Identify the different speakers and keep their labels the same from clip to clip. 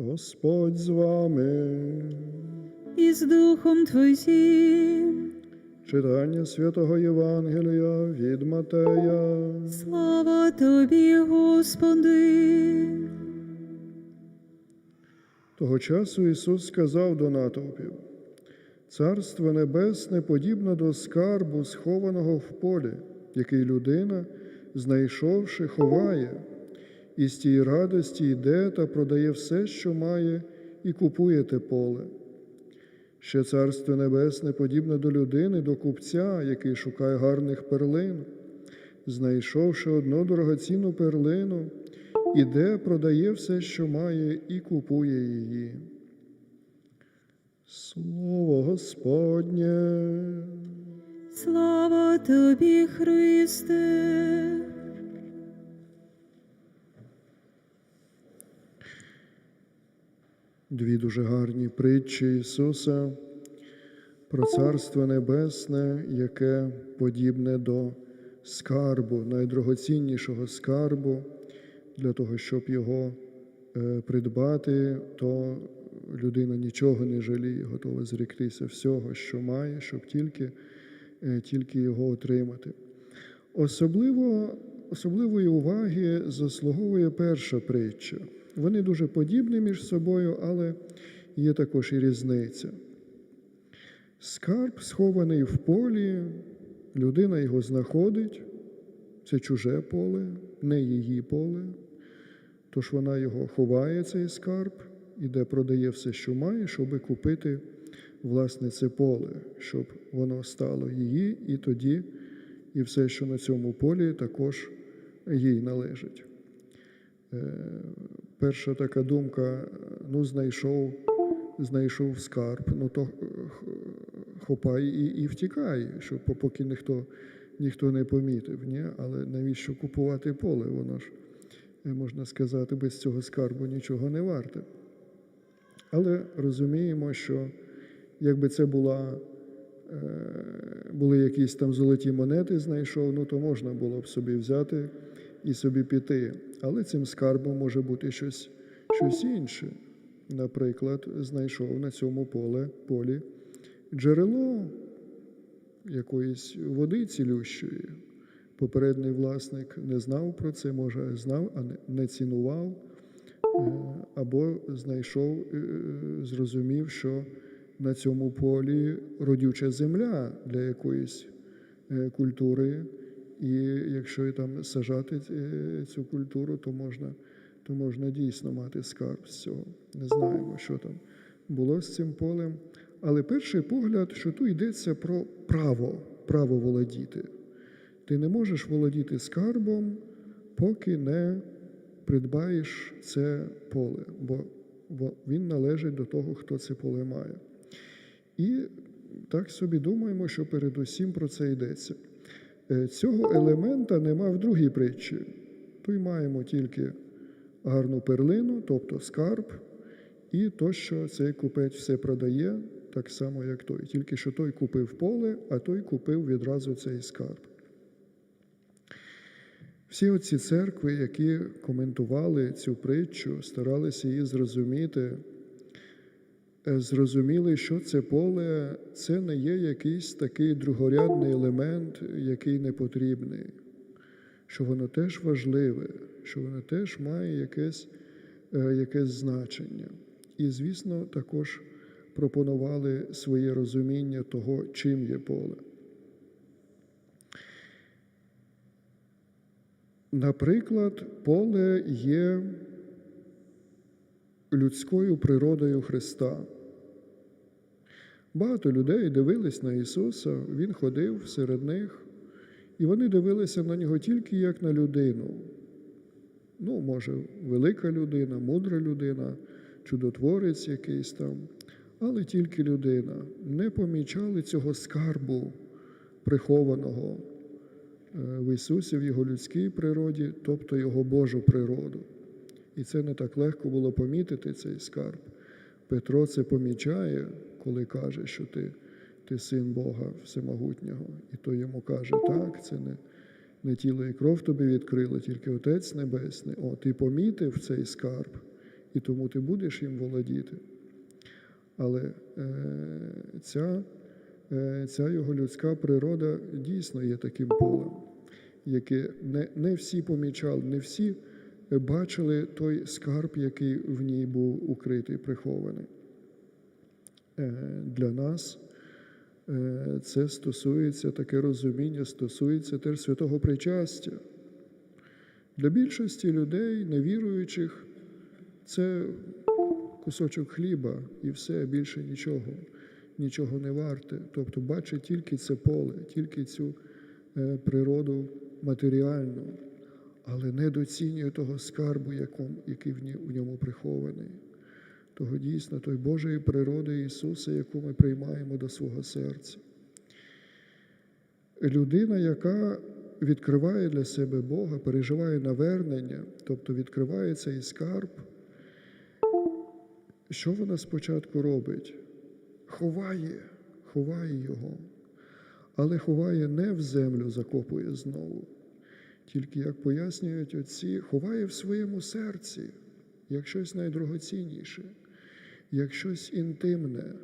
Speaker 1: Господь з вами.
Speaker 2: і з Духом Твоїм.
Speaker 1: Читання святого Євангелія від Матея.
Speaker 2: Слава Тобі, Господи.
Speaker 1: Того часу Ісус сказав до натовпів: Царство Небесне подібне до скарбу, схованого в полі, який людина, знайшовши, ховає, і з тієї радості йде та продає все, що має, і купує те поле. Ще царство небесне подібне до людини, до купця, який шукає гарних перлин, знайшовши одну дорогоцінну перлину, іде, продає все, що має, і купує її. Слово Господнє.
Speaker 2: Слава Тобі, Христе.
Speaker 1: Дві дуже гарні притчі Ісуса про Царство Небесне, яке подібне до скарбу, найдрогоціннішого скарбу, для того, щоб його е, придбати, то людина нічого не жаліє, готова зріктися всього, що має, щоб тільки, е, тільки його отримати. Особливо, особливої уваги заслуговує перша притча. Вони дуже подібні між собою, але є також і різниця. Скарб схований в полі, людина його знаходить, це чуже поле, не її поле. Тож вона його ховає, цей скарб, іде продає все, що має, щоб купити власне це поле, щоб воно стало її, і тоді і все, що на цьому полі, також їй належить. Е, Перша така думка: ну, знайшов, знайшов скарб, ну то хопай і, і втікай, щоб поки ніхто, ніхто не помітив. Ні? Але навіщо купувати поле? Воно ж, е, можна сказати, без цього скарбу нічого не варте. Але розуміємо, що якби це була, е, були якісь там золоті монети, знайшов, ну то можна було б собі взяти і собі піти. Але цим скарбом може бути щось, щось інше. Наприклад, знайшов на цьому поле, полі джерело якоїсь води цілющої. Попередній власник не знав про це, може, знав, а не- цінував, Е, або знайшов, е, зрозумів, що на цьому полі родюча земля для якоїсь е, культури, і якщо і там сажати цю культуру, то можна, то можна дійсно мати скарб з цього. Не знаємо, що там було з цим полем. Але перший погляд, що тут йдеться про право, право володіти. Ти не можеш володіти скарбом, поки не придбаєш це поле, бо, бо він належить до того, хто це поле має. І так собі думаємо, що передусім про це йдеться. Е, Цього елемента нема в другій притчі. Тут маємо тільки гарну перлину, тобто скарб, і то, що цей купець все продає, так само, як той. Тільки що той купив поле, а той купив відразу цей скарб. Всі оці церкви, які коментували цю притчу, старалися її зрозуміти, зрозуміли, що це поле це не є якийсь такий другорядний елемент, який не потрібний, що воно теж важливе, що воно теж має якесь, е, якесь значення. І, звісно, також пропонували своє розуміння того, чим є поле. Наприклад, поле є людською природою Христа. Багато людей дивились на Ісуса, Він ходив серед них, і вони дивилися на нього тільки як на людину. Ну, може, велика людина, мудра людина, чудотворець якийсь там, але тільки людина. Не помічали цього скарбу прихованого е, в Ісусі, в Його людській природі, тобто Його Божу природу. І це не так легко було помітити цей скарб. Петро це помічає, коли каже, що ти, ти син Бога Всемогутнього. І той йому каже, так, це не, не тіло і кров тобі відкрило, тільки Отець Небесний. О, ти помітив цей скарб, і тому ти будеш їм володіти. Але е, ця, е, ця його людська природа дійсно є таким полем, яке не, не всі помічали, не всі бачили той скарб, який в ній був укритий, прихований. Е, Для нас е, це стосується таке розуміння, стосується теж святого причастя. Для більшості людей, невіруючих, це кусочок хліба і все, більше нічого, нічого не варте. Тобто бачить тільки це поле, тільки цю е, природу матеріальну, але не доцінює того скарбу, який в ньому прихований. Того дійсно той Божої природи Ісуса, яку ми приймаємо до свого серця. Людина, яка відкриває для себе Бога, переживає навернення, тобто відкриває цей скарб, що вона спочатку робить? Ховає, ховає його, але ховає не в землю, закопує знову. Тільки, як пояснюють отці, ховає в своєму серці, як щось найдорогоцінніше, як щось інтимне,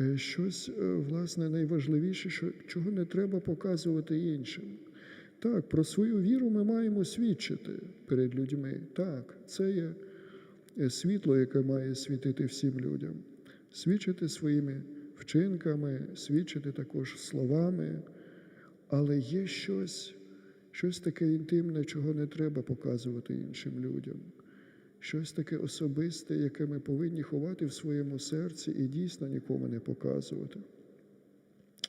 Speaker 1: е, щось, е, власне, найважливіше, що, чого не треба показувати іншим. Так, про свою віру ми маємо свідчити перед людьми. Так, це є е, світло, яке має світити всім людям, свідчити своїми вчинками, свідчити також словами, але є щось, щось таке інтимне, чого не треба показувати іншим людям. Щось таке особисте, яке ми повинні ховати в своєму серці і дійсно нікому не показувати.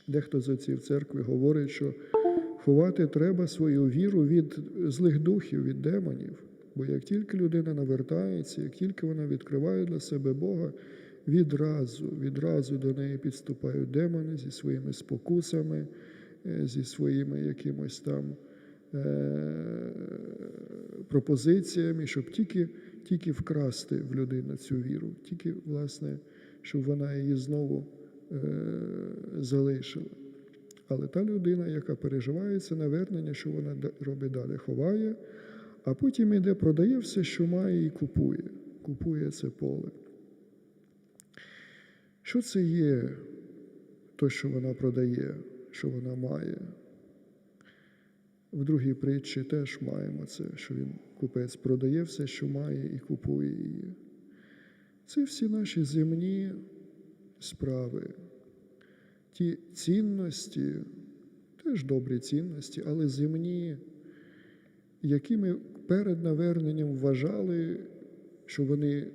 Speaker 1: Дехто з отців церкви говорить, що ховати треба свою віру від злих духів, від демонів. Бо як тільки людина навертається, як тільки вона відкриває для себе Бога, відразу, відразу до неї підступають демони зі своїми спокусами, е, зі своїми якимось там е, пропозиціями, щоб тільки, тільки вкрасти в людину цю віру, тільки, власне, щоб вона її знову е, залишила. Але та людина, яка переживає це навернення, що вона робить далі, ховає, а потім іде, продає все, що має, і купує. Купує це поле. Що це є, то, що вона продає, що вона має? В другій притчі теж маємо це, що він купець продає все, що має, і купує її. Це всі наші земні справи, ті цінності, теж добрі цінності, але земні, які ми перед наверненням вважали, що вони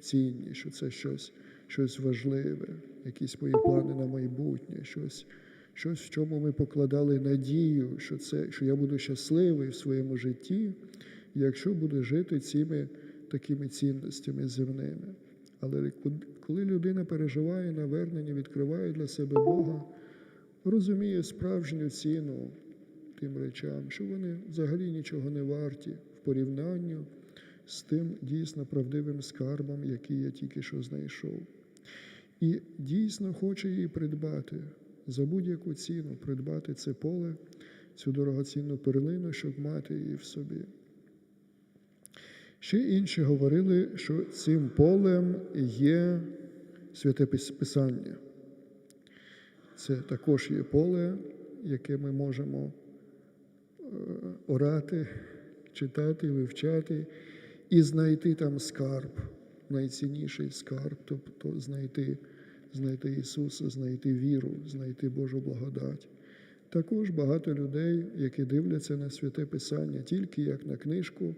Speaker 1: цінні, що це щось, щось важливе, якісь мої плани на майбутнє, щось, щось, в чому ми покладали надію, що, це, що я буду щасливий в своєму житті, якщо буду жити цими такими цінностями земними. Але коли людина переживає навернення, відкриває для себе Бога, розуміє справжню ціну тим речам, що вони взагалі нічого не варті в порівнянні з тим дійсно правдивим скарбом, який я тільки що знайшов. І дійсно хоче її придбати за будь-яку ціну, придбати це поле, цю дорогоцінну перлину, щоб мати її в собі. Ще інші говорили, що цим полем є святе Писання. Це також є поле, яке ми можемо е, орати, читати, вивчати і знайти там скарб, найцінніший скарб, тобто знайти, знайти Ісуса, знайти віру, знайти Божу благодать. Також багато людей, які дивляться на святе Писання тільки як на книжку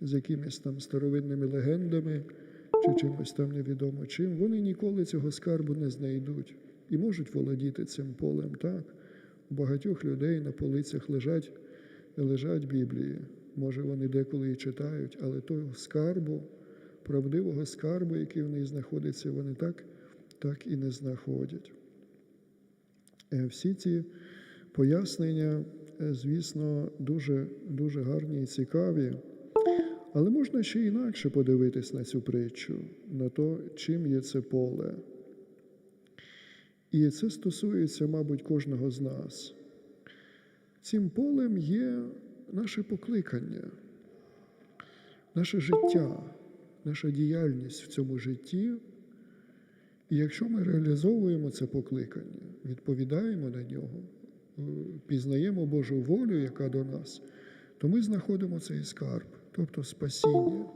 Speaker 1: з якимись там старовинними легендами чи чимось там невідомо чим, вони ніколи цього скарбу не знайдуть і можуть володіти цим полем так. У багатьох людей на полицях лежать, лежать Біблії. Може, вони деколи і читають, але того скарбу, правдивого скарбу, який в них знаходиться, вони так, так і не знаходять. Е, Всі ці пояснення, е, звісно, дуже, дуже гарні і цікаві. Але можна ще інакше подивитись на цю притчу, на то, чим є це поле. І це стосується, мабуть, кожного з нас. Цим полем є наше покликання, наше життя, наша діяльність в цьому житті. І якщо ми реалізовуємо це покликання, відповідаємо на нього, е, пізнаємо Божу волю, яка до нас, то ми знаходимо цей скарб, тобто спасіння,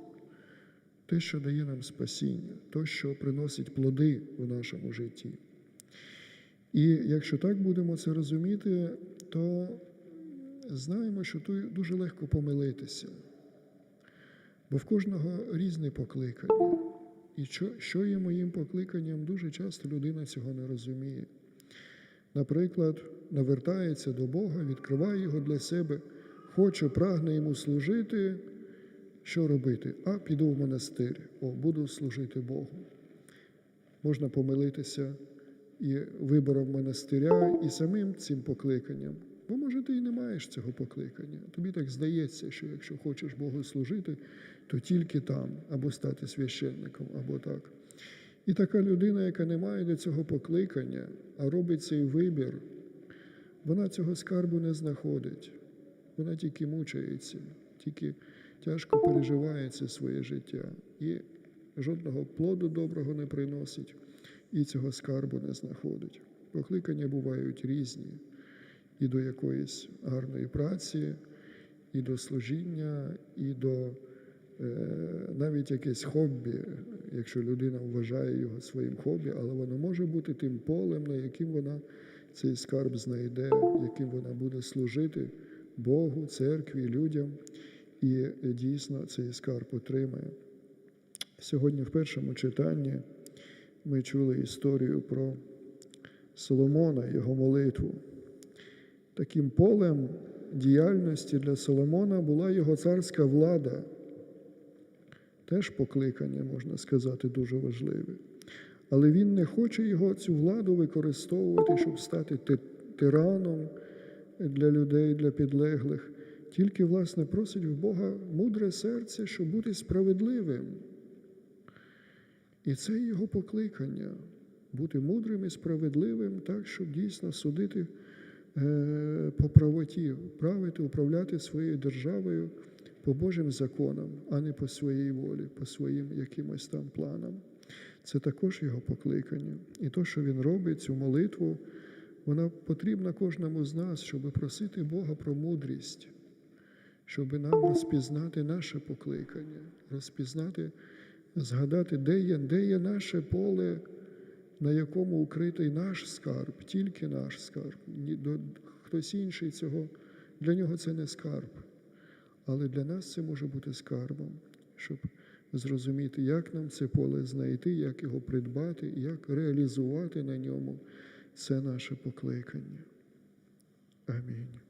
Speaker 1: те, що дає нам спасіння, те, що приносить плоди в нашому житті. І якщо так будемо це розуміти, то знаємо, що тут дуже легко помилитися, бо в кожного різне покликання. І що, є моїм покликанням, дуже часто людина цього не розуміє. Наприклад, навертається до Бога, відкриває його для себе, хоче, прагне йому служити. Що робити? А піду в монастир, о, буду служити Богу. Можна помилитися і вибором монастиря, і самим цим покликанням. Бо, може, ти і не маєш цього покликання. Тобі так здається, що якщо хочеш Богу служити, то тільки там, або стати священником, або так. І така людина, яка не має до цього покликання, а робить цей вибір, вона цього скарбу не знаходить. Вона тільки мучається, тільки тяжко переживає це своє життя. І жодного плоду доброго не приносить, і цього скарбу не знаходить. Покликання бувають різні і до якоїсь гарної праці, і до служіння, і до навіть якесь хобі, якщо людина вважає його своїм хобі, але воно може бути тим полем, на яким вона цей скарб знайде, яким вона буде служити Богу, церкві, людям, і е, дійсно цей скарб отримає. Сьогодні в першому читанні ми чули історію про Соломона, його молитву. Таким полем діяльності для Соломона була його царська влада. Теж покликання, можна сказати, дуже важливе. Але він не хоче його цю владу використовувати, щоб стати тираном для людей, для підлеглих. Тільки, власне, просить в Бога мудре серце, щоб бути справедливим. І це його покликання бути мудрим і справедливим, так, щоб дійсно судити е, по правоті, правити, управляти своєю державою по Божим законам, а не по своїй волі, по своїм якимось там планам. Це також його покликання. І то, що він робить, цю молитву, вона потрібна кожному з нас, щоб просити Бога про мудрість, щоб нам розпізнати наше покликання, розпізнати, згадати, де є, де є наше поле, на якому укритий наш скарб, тільки наш скарб. Хтось інший цього, для нього це не скарб. Але для нас це може бути скарбом, щоб зрозуміти, як нам це поле знайти, як його придбати, як реалізувати на ньому це наше покликання. Амінь.